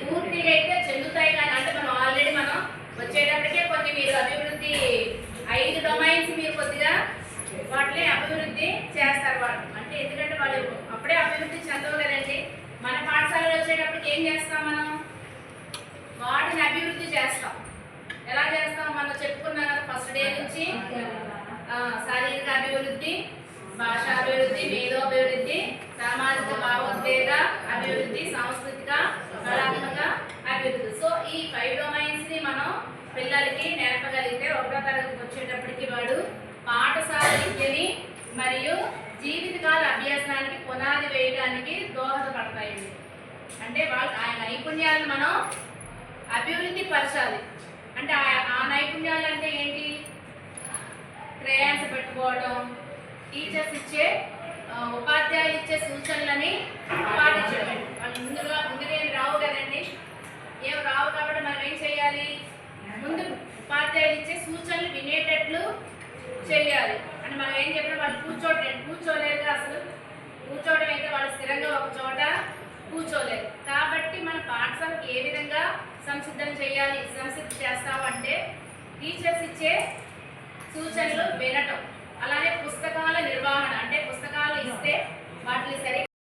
పూర్తిగా అయితే చెందుతాయి కానీ అంటే మనం ఆల్రెడీ మనం వచ్చేటప్పటికే కొన్ని మీరు అభివృద్ధి ఐదు డొమైన్స్ మీరు కొద్దిగా వాటిని అభివృద్ధి చేస్తారు వాళ్ళు. అంటే ఎందుకంటే వాళ్ళు అప్పుడే అభివృద్ధి చెందవలేదండి మన పాఠశాలలో వచ్చేటప్పటికి ఏం చేస్తాం మనం? వాటిని అభివృద్ధి చేస్తాం. ఎలా చేస్తాం? మనం చెప్పుకున్నాం కదా ఫస్ట్ డే నుంచి శారీరక అభివృద్ధి భాషా అభివృద్ధి మేధోభివృద్ధి సామాజిక తరగతికి వచ్చేటప్పటికి వాడు పాఠశాల విద్యని మరియు జీవితకాల అభ్యాసానికి పునాది వేయడానికి దోహదపడతాయండి అంటే వాళ్ళు ఆ నైపుణ్యాలను మనం అభివృద్ధి పరచాలి. అంటే ఆ- ఆ నైపుణ్యాలు అంటే ఏంటి? క్రేయాన్స్ పెట్టుకోవడం టీచర్స్ ఇచ్చే ఉపాధ్యాయులు ఇచ్చే సూచనలు పాటించడం వాళ్ళు ముందుగా ముందుగా ఏం రావు కదండి ఏం రావు కాబట్టి మనం ఏం చేయాలి ముందు ఉపాధ్యాయులు ఇచ్చే సూచనలు వినేటట్లు చేయాలి. అని మనం ఏం చెప్పినా వాళ్ళు కూర్చోట్లేదు కూర్చోలేదు అసలు. కూర్చోవడం అయితే వాళ్ళు స్థిరంగా ఒక చోట కూర్చోలేదు. కాబట్టి మన పాఠశాలకు ఏ విధంగా సంసిద్ధం చేయాలి సంసిద్ధం చేస్తామంటే టీచర్స్ ఇచ్చే సూచనలు వినటం అలానే పుస్తకాల నిర్వహణ.